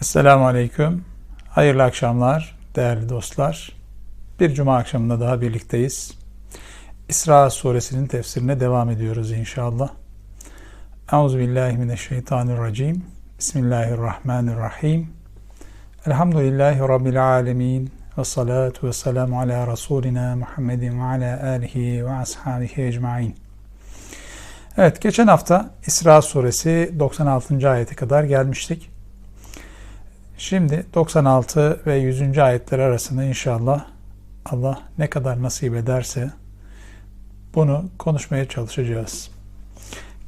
Esselamu Aleyküm. Hayırlı akşamlar değerli dostlar. Bir cuma akşamında daha birlikteyiz. İsra suresinin tefsirine devam ediyoruz inşallah. Euzubillahimineşşeytanirracim. Bismillahirrahmanirrahim. Elhamdülillahi Rabbil alemin. Ve salatu ve selamu ala Resulina Muhammedin ve ala alihi ve ashabihi ecmain. Evet geçen hafta İsra suresi 96. ayete kadar gelmiştik. Şimdi 96 ve 100. ayetler arasında inşallah Allah ne kadar nasip ederse bunu konuşmaya çalışacağız.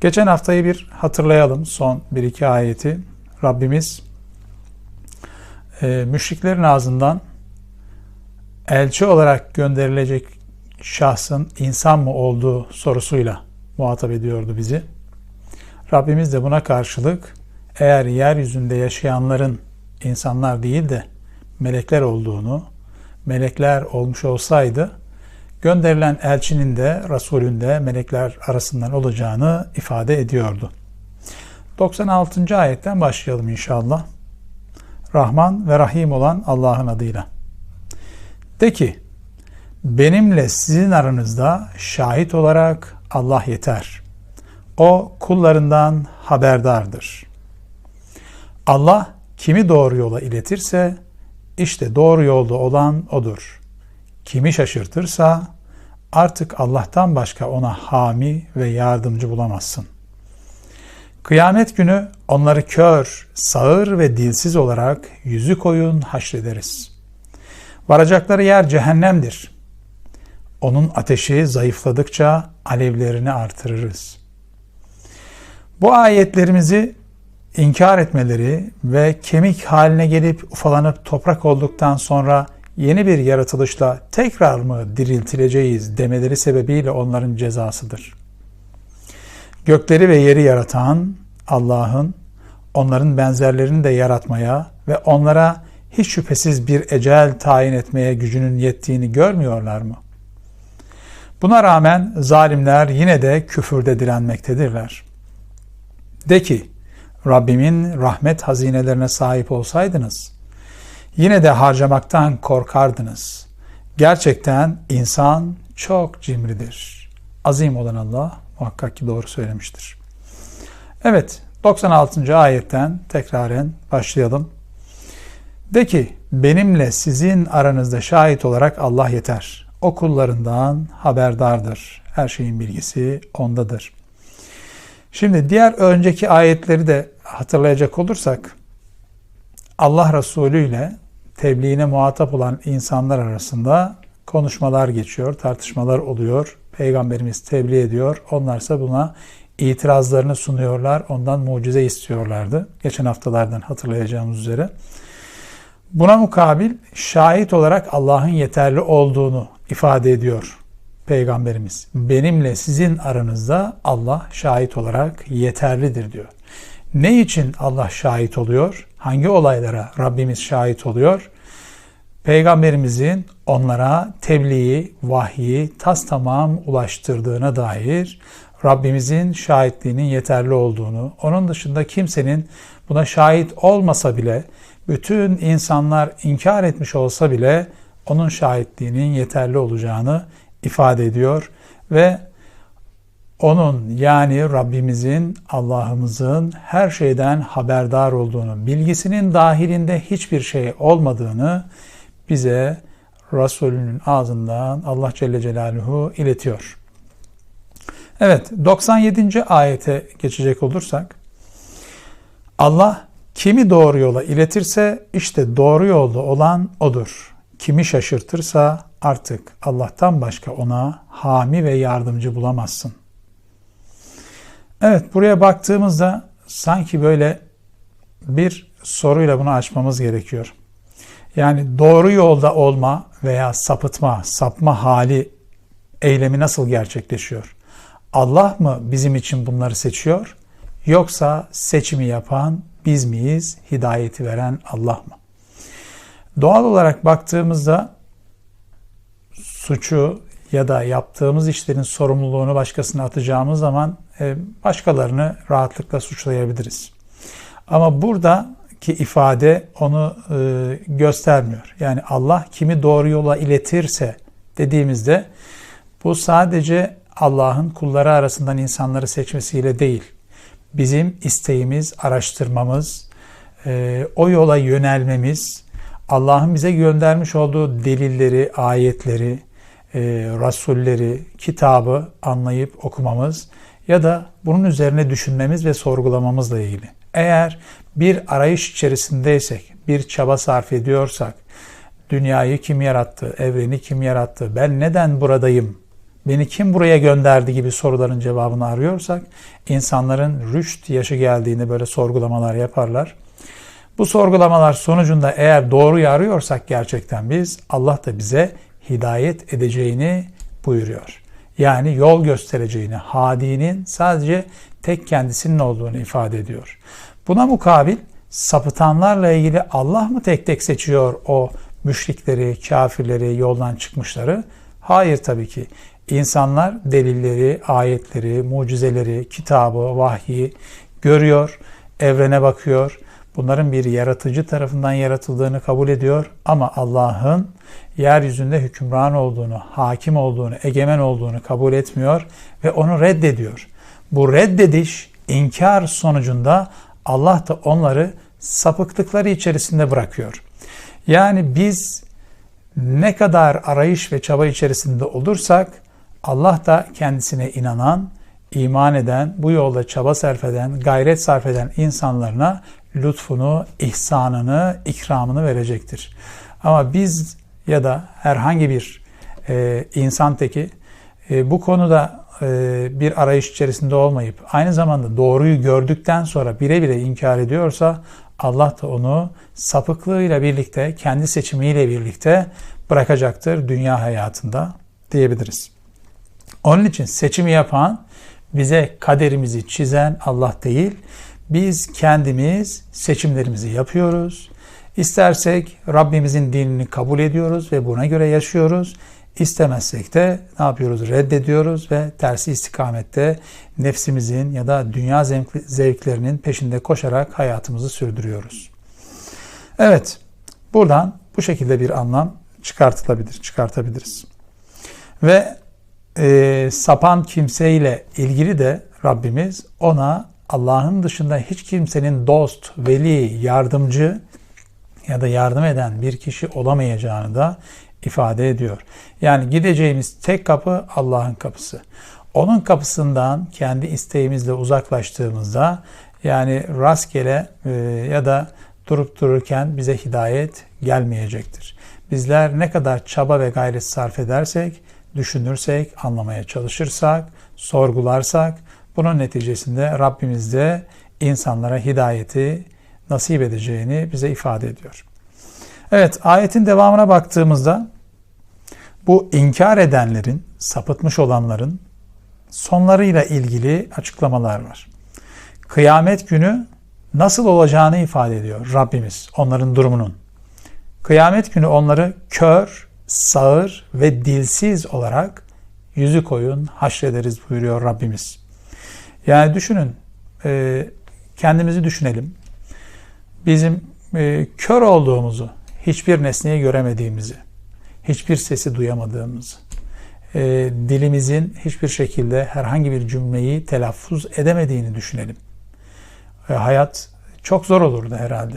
Geçen haftayı bir hatırlayalım son bir iki ayeti. Rabbimiz e, müşriklerin ağzından elçi olarak gönderilecek şahsın insan mı olduğu sorusuyla muhatap ediyordu bizi. Rabbimiz de buna karşılık eğer yeryüzünde yaşayanların insanlar değil de melekler olduğunu, melekler olmuş olsaydı gönderilen elçinin de Resulün de melekler arasından olacağını ifade ediyordu. 96. ayetten başlayalım inşallah. Rahman ve Rahim olan Allah'ın adıyla. De ki, benimle sizin aranızda şahit olarak Allah yeter. O kullarından haberdardır. Allah kimi doğru yola iletirse işte doğru yolda olan odur. Kimi şaşırtırsa artık Allah'tan başka ona hami ve yardımcı bulamazsın. Kıyamet günü onları kör, sağır ve dilsiz olarak yüzü koyun haşrederiz. Varacakları yer cehennemdir. Onun ateşi zayıfladıkça alevlerini artırırız. Bu ayetlerimizi inkar etmeleri ve kemik haline gelip ufalanıp toprak olduktan sonra yeni bir yaratılışla tekrar mı diriltileceğiz demeleri sebebiyle onların cezasıdır. Gökleri ve yeri yaratan Allah'ın onların benzerlerini de yaratmaya ve onlara hiç şüphesiz bir ecel tayin etmeye gücünün yettiğini görmüyorlar mı? Buna rağmen zalimler yine de küfürde direnmektedirler. De ki, Rabbimin rahmet hazinelerine sahip olsaydınız, yine de harcamaktan korkardınız. Gerçekten insan çok cimridir. Azim olan Allah muhakkak ki doğru söylemiştir. Evet, 96. ayetten tekraren başlayalım. De ki, benimle sizin aranızda şahit olarak Allah yeter. O kullarından haberdardır. Her şeyin bilgisi ondadır. Şimdi diğer önceki ayetleri de hatırlayacak olursak Allah Resulü ile tebliğine muhatap olan insanlar arasında konuşmalar geçiyor, tartışmalar oluyor. Peygamberimiz tebliğ ediyor. Onlarsa buna itirazlarını sunuyorlar. Ondan mucize istiyorlardı. Geçen haftalardan hatırlayacağımız üzere. Buna mukabil şahit olarak Allah'ın yeterli olduğunu ifade ediyor Peygamberimiz. Benimle sizin aranızda Allah şahit olarak yeterlidir diyor. Ne için Allah şahit oluyor? Hangi olaylara Rabbimiz şahit oluyor? Peygamberimizin onlara tebliği, vahyi tas tamam ulaştırdığına dair Rabbimizin şahitliğinin yeterli olduğunu, onun dışında kimsenin buna şahit olmasa bile, bütün insanlar inkar etmiş olsa bile onun şahitliğinin yeterli olacağını ifade ediyor ve onun yani Rabbimizin, Allah'ımızın her şeyden haberdar olduğunu, bilgisinin dahilinde hiçbir şey olmadığını bize Resulünün ağzından Allah Celle Celaluhu iletiyor. Evet 97. ayete geçecek olursak Allah kimi doğru yola iletirse işte doğru yolda olan odur. Kimi şaşırtırsa artık Allah'tan başka ona hami ve yardımcı bulamazsın. Evet buraya baktığımızda sanki böyle bir soruyla bunu açmamız gerekiyor. Yani doğru yolda olma veya sapıtma, sapma hali eylemi nasıl gerçekleşiyor? Allah mı bizim için bunları seçiyor? Yoksa seçimi yapan biz miyiz? Hidayeti veren Allah mı? Doğal olarak baktığımızda suçu ya da yaptığımız işlerin sorumluluğunu başkasına atacağımız zaman başkalarını rahatlıkla suçlayabiliriz. Ama buradaki ki ifade onu e, göstermiyor. Yani Allah kimi doğru yola iletirse dediğimizde bu sadece Allah'ın kulları arasından insanları seçmesiyle değil. Bizim isteğimiz, araştırmamız, e, o yola yönelmemiz, Allah'ın bize göndermiş olduğu delilleri, ayetleri, e, rasulleri, kitabı anlayıp okumamız ya da bunun üzerine düşünmemiz ve sorgulamamızla ilgili. Eğer bir arayış içerisindeysek, bir çaba sarf ediyorsak, dünyayı kim yarattı, evreni kim yarattı, ben neden buradayım, beni kim buraya gönderdi gibi soruların cevabını arıyorsak, insanların rüşt yaşı geldiğinde böyle sorgulamalar yaparlar. Bu sorgulamalar sonucunda eğer doğruyu arıyorsak gerçekten biz, Allah da bize hidayet edeceğini buyuruyor. Yani yol göstereceğini, hadinin sadece tek kendisinin olduğunu ifade ediyor. Buna mukabil sapıtanlarla ilgili Allah mı tek tek seçiyor o müşrikleri, kafirleri, yoldan çıkmışları? Hayır tabii ki. İnsanlar delilleri, ayetleri, mucizeleri, kitabı, vahyi görüyor, evrene bakıyor. Bunların bir yaratıcı tarafından yaratıldığını kabul ediyor ama Allah'ın yeryüzünde hükümran olduğunu, hakim olduğunu, egemen olduğunu kabul etmiyor ve onu reddediyor. Bu reddediş, inkar sonucunda Allah da onları sapıklıkları içerisinde bırakıyor. Yani biz ne kadar arayış ve çaba içerisinde olursak Allah da kendisine inanan, iman eden, bu yolda çaba sarf eden, gayret sarf eden insanlarına lütfunu, ihsanını, ikramını verecektir. Ama biz ya da herhangi bir e, insan teki e, bu konuda e, bir arayış içerisinde olmayıp aynı zamanda doğruyu gördükten sonra bire bire inkar ediyorsa Allah da onu sapıklığıyla birlikte, kendi seçimiyle birlikte bırakacaktır dünya hayatında diyebiliriz. Onun için seçimi yapan, bize kaderimizi çizen Allah değil, biz kendimiz seçimlerimizi yapıyoruz. İstersek Rabbimizin dinini kabul ediyoruz ve buna göre yaşıyoruz. İstemezsek de ne yapıyoruz? Reddediyoruz ve tersi istikamette nefsimizin ya da dünya zevklerinin peşinde koşarak hayatımızı sürdürüyoruz. Evet, buradan bu şekilde bir anlam çıkartılabilir, çıkartabiliriz. Ve e, sapan kimseyle ilgili de Rabbimiz ona Allah'ın dışında hiç kimsenin dost, veli, yardımcı ya da yardım eden bir kişi olamayacağını da ifade ediyor. Yani gideceğimiz tek kapı Allah'ın kapısı. Onun kapısından kendi isteğimizle uzaklaştığımızda yani rastgele e, ya da durup dururken bize hidayet gelmeyecektir. Bizler ne kadar çaba ve gayret sarf edersek, düşünürsek, anlamaya çalışırsak, sorgularsak bunun neticesinde Rabbimiz de insanlara hidayeti nasip edeceğini bize ifade ediyor. Evet ayetin devamına baktığımızda bu inkar edenlerin, sapıtmış olanların sonlarıyla ilgili açıklamalar var. Kıyamet günü nasıl olacağını ifade ediyor Rabbimiz onların durumunun. Kıyamet günü onları kör, sağır ve dilsiz olarak yüzü koyun haşrederiz buyuruyor Rabbimiz. Yani düşünün, e, kendimizi düşünelim. Bizim e, kör olduğumuzu, hiçbir nesneyi göremediğimizi, hiçbir sesi duyamadığımızı, e, dilimizin hiçbir şekilde herhangi bir cümleyi telaffuz edemediğini düşünelim. hayat çok zor olurdu herhalde.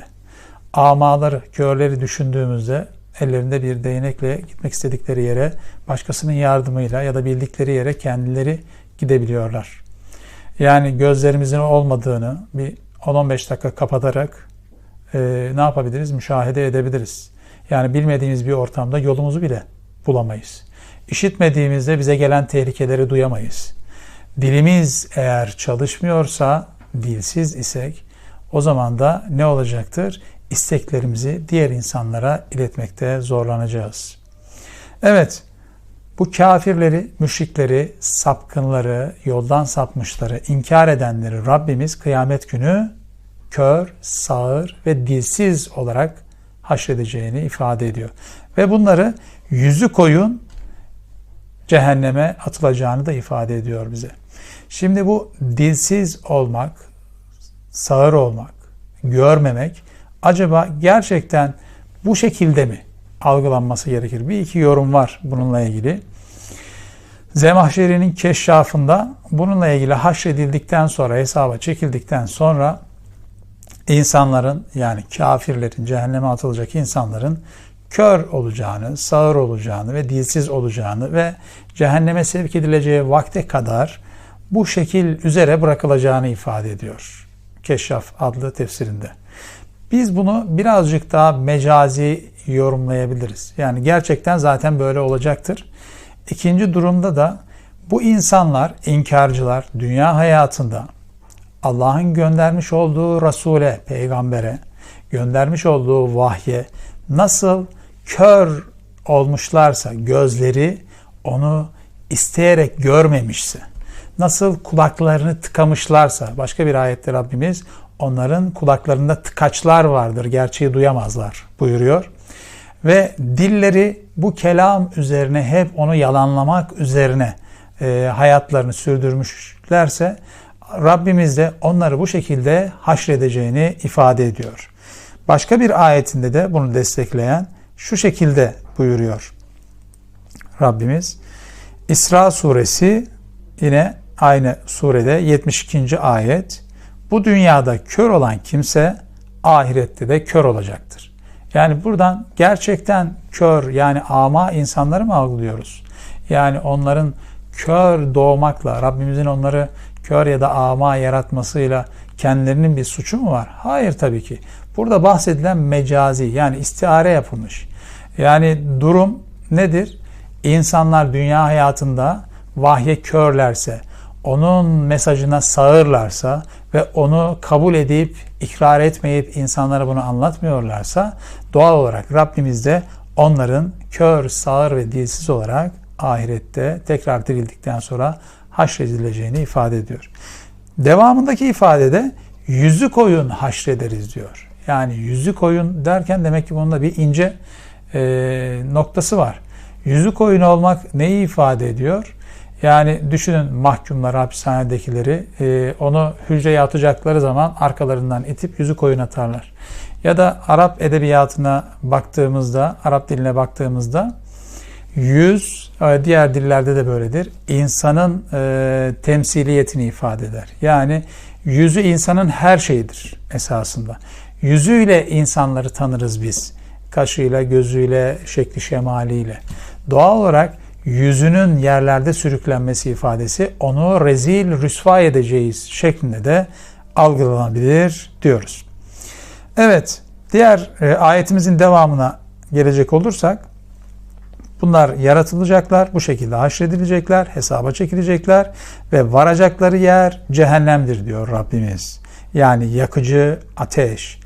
Amaları, körleri düşündüğümüzde ellerinde bir değnekle gitmek istedikleri yere başkasının yardımıyla ya da bildikleri yere kendileri gidebiliyorlar. Yani gözlerimizin olmadığını bir 10-15 dakika kapatarak e, ne yapabiliriz? Müşahede edebiliriz. Yani bilmediğimiz bir ortamda yolumuzu bile bulamayız. İşitmediğimizde bize gelen tehlikeleri duyamayız. Dilimiz eğer çalışmıyorsa, dilsiz isek o zaman da ne olacaktır? İsteklerimizi diğer insanlara iletmekte zorlanacağız. Evet, bu kafirleri, müşrikleri, sapkınları, yoldan sapmışları, inkar edenleri Rabbimiz kıyamet günü kör, sağır ve dilsiz olarak haşredeceğini ifade ediyor. Ve bunları yüzü koyun cehenneme atılacağını da ifade ediyor bize. Şimdi bu dilsiz olmak, sağır olmak, görmemek acaba gerçekten bu şekilde mi algılanması gerekir? Bir iki yorum var bununla ilgili. Zemahşeri'nin keşşafında bununla ilgili haşredildikten sonra, hesaba çekildikten sonra insanların yani kafirlerin, cehenneme atılacak insanların kör olacağını, sağır olacağını ve dilsiz olacağını ve cehenneme sevk edileceği vakte kadar bu şekil üzere bırakılacağını ifade ediyor. Keşşaf adlı tefsirinde. Biz bunu birazcık daha mecazi yorumlayabiliriz. Yani gerçekten zaten böyle olacaktır. İkinci durumda da bu insanlar, inkarcılar dünya hayatında Allah'ın göndermiş olduğu Resul'e, peygambere, göndermiş olduğu vahye nasıl kör olmuşlarsa, gözleri onu isteyerek görmemişse, nasıl kulaklarını tıkamışlarsa, başka bir ayette Rabbimiz onların kulaklarında tıkaçlar vardır, gerçeği duyamazlar buyuruyor. Ve dilleri bu kelam üzerine hep onu yalanlamak üzerine e, hayatlarını sürdürmüşlerse Rabbimiz de onları bu şekilde haşredeceğini ifade ediyor. Başka bir ayetinde de bunu destekleyen şu şekilde buyuruyor Rabbimiz. İsra suresi yine aynı surede 72. ayet. Bu dünyada kör olan kimse ahirette de kör olacaktır. Yani buradan gerçekten kör yani ama insanları mı algılıyoruz? Yani onların kör doğmakla Rabbimizin onları kör ya da ama yaratmasıyla kendilerinin bir suçu mu var? Hayır tabii ki. Burada bahsedilen mecazi yani istiare yapılmış. Yani durum nedir? İnsanlar dünya hayatında vahye körlerse, onun mesajına sağırlarsa ve onu kabul edip ikrar etmeyip insanlara bunu anlatmıyorlarsa doğal olarak Rabbimiz de onların kör, sağır ve dilsiz olarak ahirette tekrar dirildikten sonra haşredileceğini ifade ediyor. Devamındaki ifadede yüzü koyun haşrederiz diyor. Yani yüzü koyun derken demek ki bunda bir ince e, noktası var. Yüzü koyun olmak neyi ifade ediyor? Yani düşünün mahkumlar, hapishanedekileri e, onu hücreye atacakları zaman arkalarından itip yüzü koyun atarlar. Ya da Arap edebiyatına baktığımızda, Arap diline baktığımızda yüz, e, diğer dillerde de böyledir. İnsanın e, temsiliyetini ifade eder. Yani yüzü insanın her şeyidir esasında. Yüzüyle insanları tanırız biz. Kaşıyla, gözüyle, şekli şemaliyle. Doğal olarak yüzünün yerlerde sürüklenmesi ifadesi onu rezil, rüsva edeceğiz şeklinde de algılanabilir diyoruz. Evet, diğer e, ayetimizin devamına gelecek olursak bunlar yaratılacaklar, bu şekilde haşredilecekler, hesaba çekilecekler ve varacakları yer cehennemdir diyor Rabbimiz. Yani yakıcı ateş.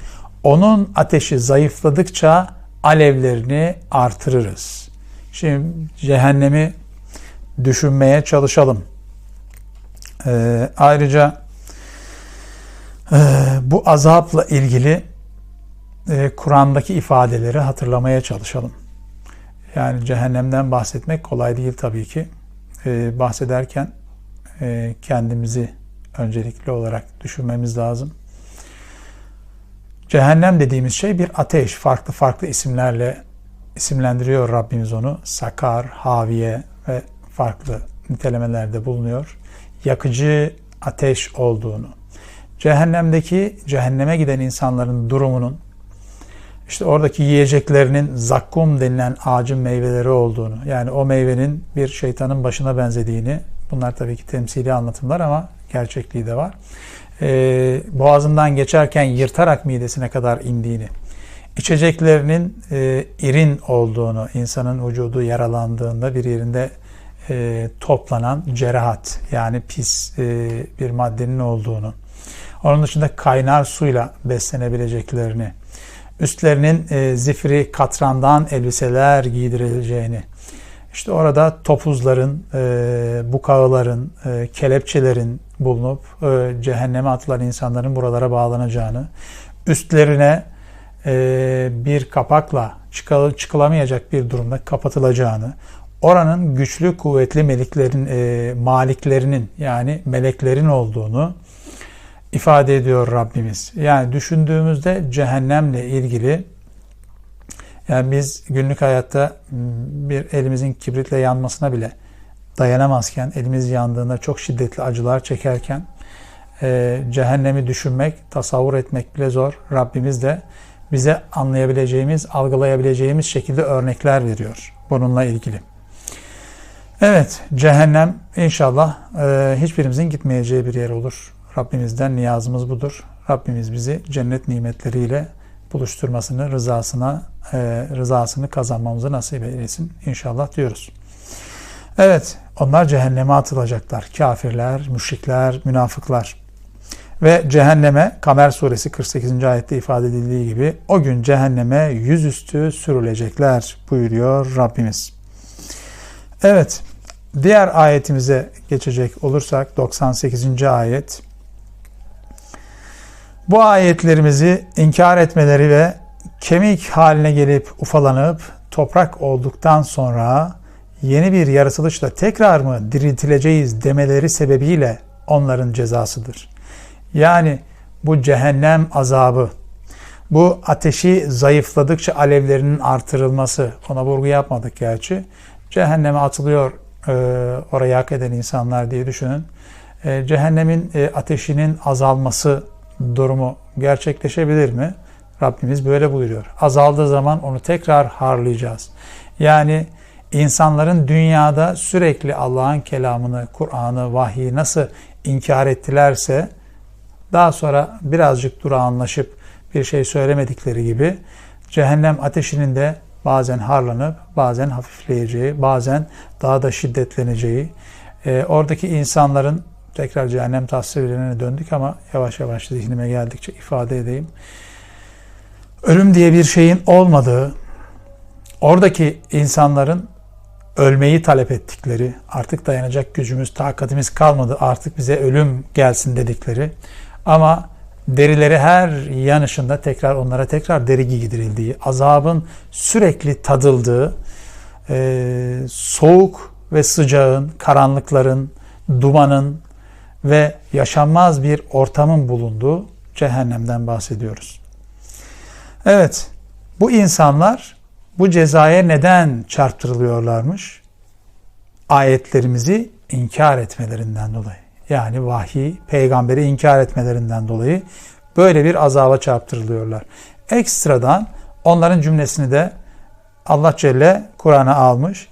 Onun ateşi zayıfladıkça alevlerini artırırız. Şimdi cehennemi düşünmeye çalışalım. Ee, ayrıca e, bu azapla ilgili e, Kur'an'daki ifadeleri hatırlamaya çalışalım. Yani cehennemden bahsetmek kolay değil tabii ki. E, bahsederken e, kendimizi öncelikli olarak düşünmemiz lazım. Cehennem dediğimiz şey bir ateş. Farklı farklı isimlerle isimlendiriyor Rabbimiz onu. Sakar, Haviye ve farklı nitelemelerde bulunuyor. Yakıcı ateş olduğunu. Cehennemdeki cehenneme giden insanların durumunun işte oradaki yiyeceklerinin zakkum denilen ağacın meyveleri olduğunu yani o meyvenin bir şeytanın başına benzediğini bunlar tabii ki temsili anlatımlar ama gerçekliği de var. Ee, boğazından geçerken yırtarak midesine kadar indiğini içeceklerinin e, irin olduğunu, insanın vücudu yaralandığında bir yerinde e, toplanan cerahat yani pis e, bir maddenin olduğunu, onun dışında kaynar suyla beslenebileceklerini, üstlerinin e, zifiri katrandan elbiseler giydirileceğini, işte orada topuzların, e, bukağıların, e, kelepçelerin bulunup e, cehenneme atılan insanların buralara bağlanacağını, üstlerine bir kapakla çıkılamayacak bir durumda kapatılacağını, oranın güçlü kuvvetli meliklerin, e, maliklerinin yani meleklerin olduğunu, ifade ediyor Rabbimiz. Yani düşündüğümüzde cehennemle ilgili yani biz günlük hayatta bir elimizin kibritle yanmasına bile dayanamazken, elimiz yandığında çok şiddetli acılar çekerken e, cehennemi düşünmek, tasavvur etmek bile zor. Rabbimiz de bize anlayabileceğimiz, algılayabileceğimiz şekilde örnekler veriyor bununla ilgili. Evet, cehennem inşallah e, hiçbirimizin gitmeyeceği bir yer olur. Rabbimizden niyazımız budur. Rabbimiz bizi cennet nimetleriyle buluşturmasını, rızasına, e, rızasını kazanmamızı nasip eylesin inşallah diyoruz. Evet, onlar cehenneme atılacaklar. Kafirler, müşrikler, münafıklar. Ve cehenneme Kamer suresi 48. ayette ifade edildiği gibi o gün cehenneme yüzüstü sürülecekler buyuruyor Rabbimiz. Evet, diğer ayetimize geçecek olursak 98. ayet. Bu ayetlerimizi inkar etmeleri ve kemik haline gelip ufalanıp toprak olduktan sonra yeni bir yaratılışla tekrar mı diriltileceğiz demeleri sebebiyle onların cezasıdır. Yani bu cehennem azabı, bu ateşi zayıfladıkça alevlerinin artırılması, ona vurgu yapmadık gerçi. Cehenneme atılıyor e, oraya hak eden insanlar diye düşünün. E, cehennemin e, ateşinin azalması durumu gerçekleşebilir mi? Rabbimiz böyle buyuruyor. Azaldığı zaman onu tekrar harlayacağız. Yani insanların dünyada sürekli Allah'ın kelamını, Kur'an'ı, vahyi nasıl inkar ettilerse daha sonra birazcık durağanlaşıp bir şey söylemedikleri gibi cehennem ateşinin de bazen harlanıp bazen hafifleyeceği, bazen daha da şiddetleneceği, e, oradaki insanların tekrar cehennem tasvirlerine döndük ama yavaş yavaş zihnime geldikçe ifade edeyim. Ölüm diye bir şeyin olmadığı, oradaki insanların ölmeyi talep ettikleri, artık dayanacak gücümüz, takatimiz kalmadı, artık bize ölüm gelsin dedikleri ama derileri her yanışında tekrar onlara tekrar deri giydirildiği, azabın sürekli tadıldığı, e, soğuk ve sıcağın, karanlıkların, dumanın ve yaşanmaz bir ortamın bulunduğu cehennemden bahsediyoruz. Evet, bu insanlar bu cezaya neden çarptırılıyorlarmış? Ayetlerimizi inkar etmelerinden dolayı. Yani vahiy, peygamberi inkar etmelerinden dolayı böyle bir azaba çarptırılıyorlar. Ekstradan onların cümlesini de Allah Celle Kur'an'a almış.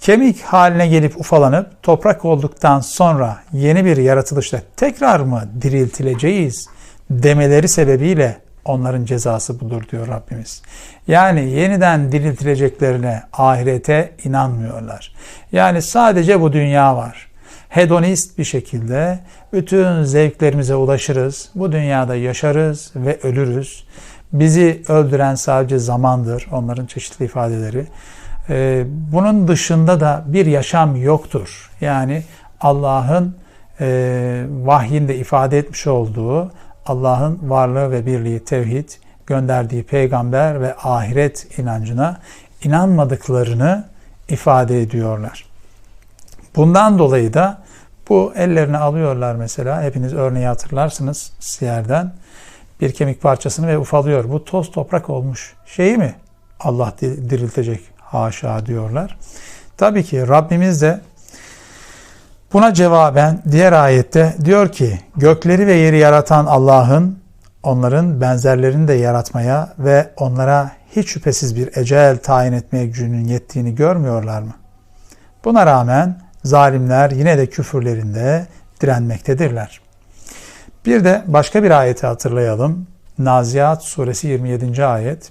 Kemik haline gelip ufalanıp toprak olduktan sonra yeni bir yaratılışla tekrar mı diriltileceğiz demeleri sebebiyle onların cezası budur diyor Rabbimiz. Yani yeniden diriltileceklerine, ahirete inanmıyorlar. Yani sadece bu dünya var. Hedonist bir şekilde bütün zevklerimize ulaşırız. Bu dünyada yaşarız ve ölürüz. Bizi öldüren sadece zamandır. Onların çeşitli ifadeleri. Ee, bunun dışında da bir yaşam yoktur. Yani Allah'ın e, vahyinde ifade etmiş olduğu Allah'ın varlığı ve birliği, tevhid, gönderdiği peygamber ve ahiret inancına inanmadıklarını ifade ediyorlar. Bundan dolayı da bu ellerine alıyorlar mesela. Hepiniz örneği hatırlarsınız siyerden. Bir kemik parçasını ve ufalıyor. Bu toz toprak olmuş. Şeyi mi Allah diriltecek? Haşa diyorlar. Tabii ki Rabbimiz de Buna cevaben diğer ayette diyor ki gökleri ve yeri yaratan Allah'ın onların benzerlerini de yaratmaya ve onlara hiç şüphesiz bir ecel tayin etmeye gücünün yettiğini görmüyorlar mı? Buna rağmen zalimler yine de küfürlerinde direnmektedirler. Bir de başka bir ayeti hatırlayalım. Naziat suresi 27. ayet.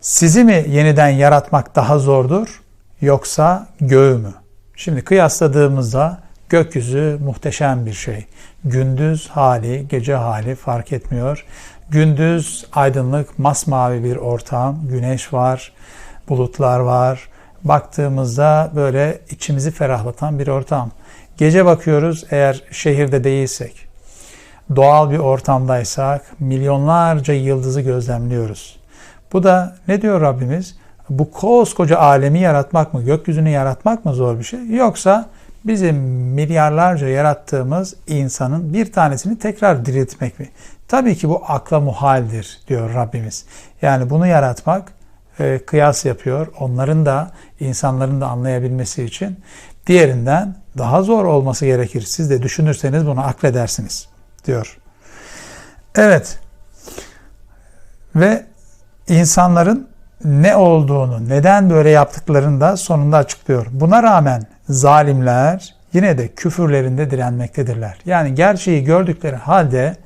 Sizi mi yeniden yaratmak daha zordur yoksa göğü mü? Şimdi kıyasladığımızda gökyüzü muhteşem bir şey. Gündüz hali, gece hali fark etmiyor. Gündüz aydınlık, masmavi bir ortam, güneş var, bulutlar var. Baktığımızda böyle içimizi ferahlatan bir ortam. Gece bakıyoruz eğer şehirde değilsek, doğal bir ortamdaysak milyonlarca yıldızı gözlemliyoruz. Bu da ne diyor Rabbimiz? bu koskoca alemi yaratmak mı, gökyüzünü yaratmak mı zor bir şey? Yoksa bizim milyarlarca yarattığımız insanın bir tanesini tekrar diriltmek mi? Tabii ki bu akla muhaldir diyor Rabbimiz. Yani bunu yaratmak e, kıyas yapıyor. Onların da insanların da anlayabilmesi için diğerinden daha zor olması gerekir. Siz de düşünürseniz bunu akledersiniz diyor. Evet. Ve insanların ne olduğunu, neden böyle yaptıklarını da sonunda açıklıyor. Buna rağmen zalimler yine de küfürlerinde direnmektedirler. Yani gerçeği gördükleri halde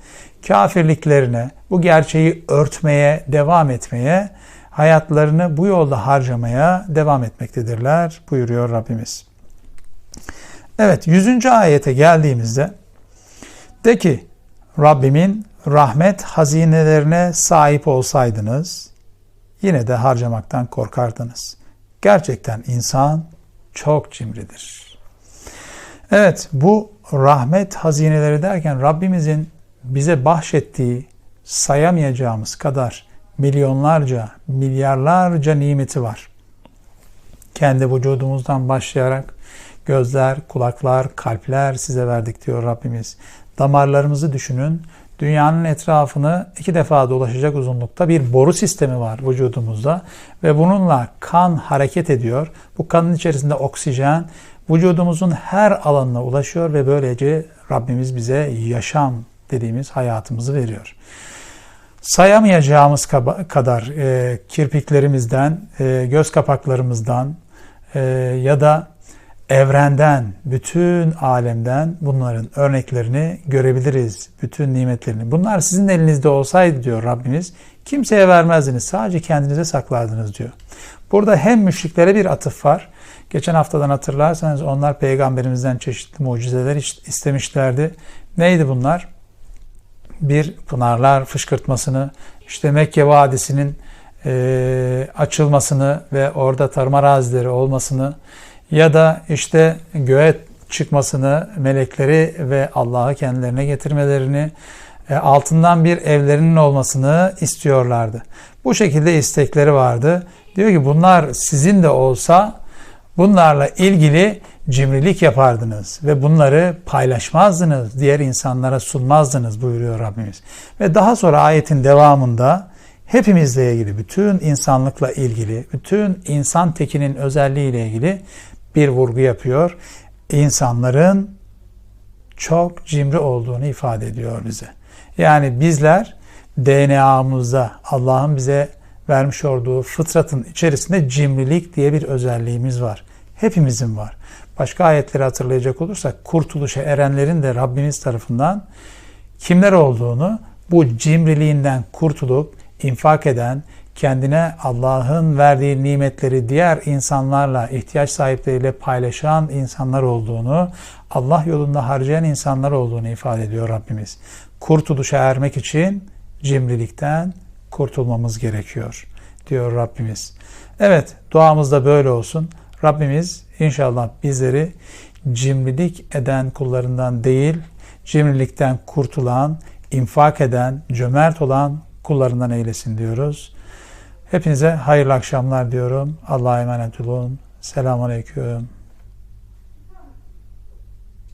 kafirliklerine, bu gerçeği örtmeye, devam etmeye, hayatlarını bu yolda harcamaya devam etmektedirler buyuruyor Rabbimiz. Evet 100. ayete geldiğimizde de ki Rabbimin rahmet hazinelerine sahip olsaydınız yine de harcamaktan korkardınız. Gerçekten insan çok cimridir. Evet bu rahmet hazineleri derken Rabbimizin bize bahşettiği sayamayacağımız kadar milyonlarca, milyarlarca nimeti var. Kendi vücudumuzdan başlayarak gözler, kulaklar, kalpler size verdik diyor Rabbimiz. Damarlarımızı düşünün. Dünyanın etrafını iki defa dolaşacak uzunlukta bir boru sistemi var vücudumuzda ve bununla kan hareket ediyor. Bu kanın içerisinde oksijen vücudumuzun her alanına ulaşıyor ve böylece Rabbimiz bize yaşam dediğimiz hayatımızı veriyor. Sayamayacağımız kadar e, kirpiklerimizden, e, göz kapaklarımızdan e, ya da evrenden, bütün alemden bunların örneklerini görebiliriz. Bütün nimetlerini. Bunlar sizin elinizde olsaydı diyor Rabbimiz, kimseye vermezdiniz. Sadece kendinize saklardınız diyor. Burada hem müşriklere bir atıf var. Geçen haftadan hatırlarsanız onlar peygamberimizden çeşitli mucizeler istemişlerdi. Neydi bunlar? Bir pınarlar fışkırtmasını, işte Mekke Vadisi'nin e, açılmasını ve orada tarım arazileri olmasını, ya da işte göğe çıkmasını, melekleri ve Allah'ı kendilerine getirmelerini, e, altından bir evlerinin olmasını istiyorlardı. Bu şekilde istekleri vardı. Diyor ki bunlar sizin de olsa bunlarla ilgili cimrilik yapardınız ve bunları paylaşmazdınız, diğer insanlara sunmazdınız buyuruyor Rabbimiz. Ve daha sonra ayetin devamında hepimizle ilgili, bütün insanlıkla ilgili, bütün insan tekinin özelliğiyle ilgili bir vurgu yapıyor. İnsanların çok cimri olduğunu ifade ediyor bize. Yani bizler DNA'mızda Allah'ın bize vermiş olduğu fıtratın içerisinde cimrilik diye bir özelliğimiz var. Hepimizin var. Başka ayetleri hatırlayacak olursak kurtuluşa erenlerin de Rabbimiz tarafından kimler olduğunu bu cimriliğinden kurtulup infak eden, kendine Allah'ın verdiği nimetleri diğer insanlarla, ihtiyaç sahipleriyle paylaşan insanlar olduğunu, Allah yolunda harcayan insanlar olduğunu ifade ediyor Rabbimiz. Kurtuluşa ermek için cimrilikten kurtulmamız gerekiyor diyor Rabbimiz. Evet duamız da böyle olsun. Rabbimiz inşallah bizleri cimrilik eden kullarından değil, cimrilikten kurtulan, infak eden, cömert olan kullarından eylesin diyoruz. Hepinize hayırlı akşamlar diyorum. Allah'a emanet olun. Selamun Aleyküm.